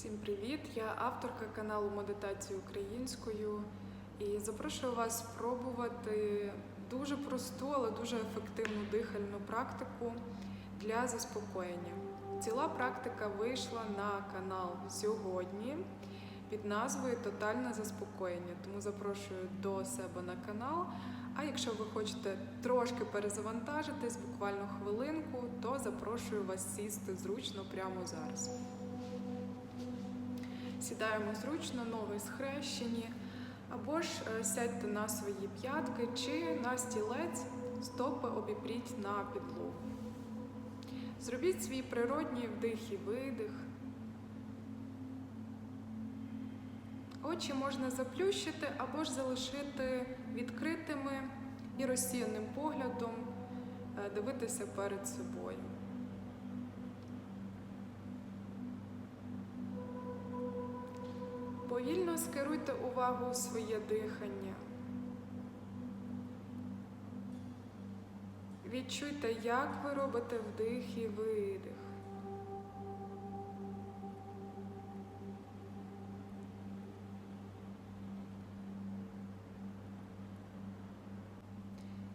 Всім привіт! Я авторка каналу Медитації українською і запрошую вас спробувати дуже просту, але дуже ефективну дихальну практику для заспокоєння. Ціла практика вийшла на канал сьогодні під назвою Тотальне заспокоєння. Тому запрошую до себе на канал. А якщо ви хочете трошки перезавантажитись, буквально хвилинку, то запрошую вас сісти зручно прямо зараз. Сідаємо зручно, ноги схрещені, або ж е, сядьте на свої п'ятки чи на стілець, стопи обіпріть на підлогу. Зробіть свій природній вдих і видих. Очі можна заплющити або ж залишити відкритими і розсіяним поглядом е, дивитися перед собою. Повільно скеруйте увагу у своє дихання. Відчуйте, як ви робите вдих і видих.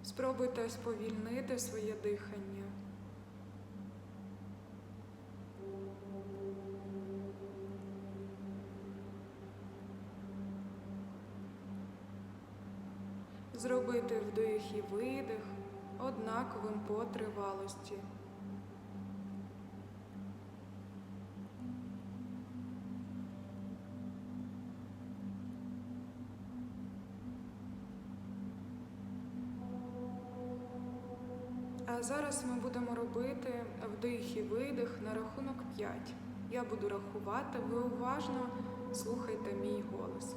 Спробуйте сповільнити своє дихання. Зробити вдих і видих однаковим по тривалості. А зараз ми будемо робити вдих і видих на рахунок 5. Я буду рахувати, ви уважно слухайте мій голос.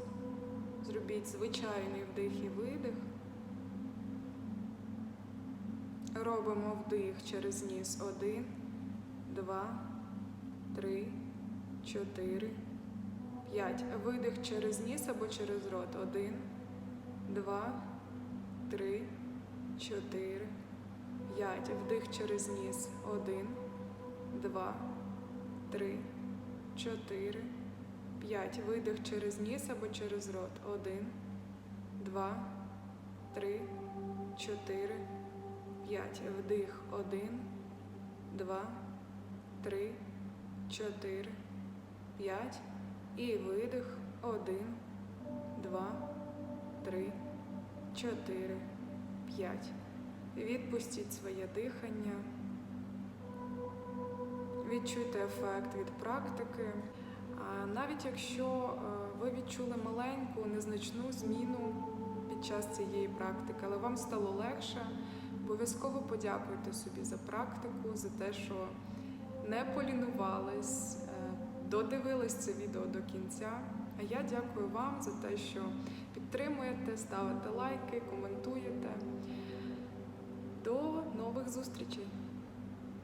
Зробіть звичайний вдих і видих. Робимо вдих через ніс. Один, два, три, чотири, п'ять. Видих через ніс або через рот. Один, два, три, чотири, п'ять. Вдих через ніс. Один, два, три, чотири. П'ять. Видих через ніс або через рот. Один, два, три, чотири, п'ять. Вдих. Один, два, три, чотири, п'ять. І видих. Один, два, три, чотири, п'ять. Відпустіть своє дихання. Відчуйте ефект від практики. Навіть якщо е, ви відчули маленьку, незначну зміну під час цієї практики, але вам стало легше, обов'язково подякуйте собі за практику, за те, що не полінувались, е, додивились це відео до кінця. А я дякую вам за те, що підтримуєте, ставите лайки, коментуєте. До нових зустрічей!